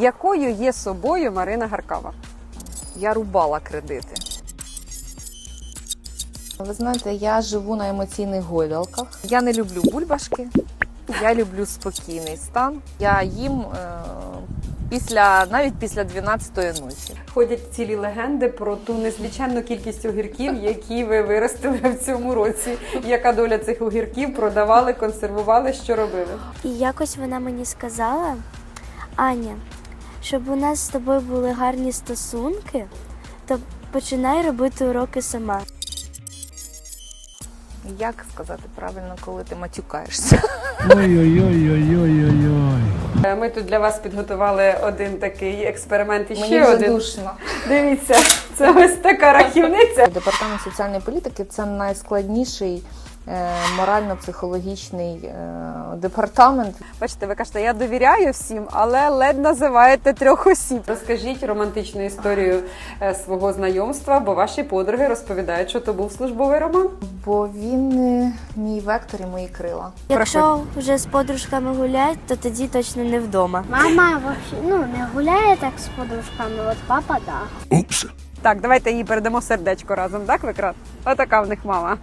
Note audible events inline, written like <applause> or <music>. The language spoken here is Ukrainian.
Якою є собою Марина Гаркава? Я рубала кредити. Ви знаєте, я живу на емоційних гойдалках. Я не люблю бульбашки. Я люблю спокійний стан. Я їм е, після навіть після 12-ї ночі. Ходять цілі легенди про ту незвичайну кількість огірків, <laughs> які ви виростили в цьому році. Яка доля цих огірків продавали, консервували, що робили? І якось вона мені сказала, Аня, щоб у нас з тобою були гарні стосунки, то починай робити уроки сама. Як сказати правильно, коли ти матюкаєшся? Ой-ой-ой-ой-ой-ой. Е, Ми тут для вас підготували один такий експеримент і Мені ще вже один. душно. Дивіться, це ось така рахівниця. Департамент соціальної політики це найскладніший морально-психологічний е, департамент. Бачите, ви кажете, я довіряю всім, але ледь називаєте трьох осіб. Розкажіть романтичну історію е, свого знайомства, бо ваші подруги розповідають, що то був службовий роман. Бо він е, мій вектор і мої крила. Якщо вже з подружками гулять, то тоді точно не вдома. Мама вообще, ну, не гуляє так з подружками, от папа да. Упс. Так, давайте їй передамо сердечко разом, так, Викрат? Отака в них мама.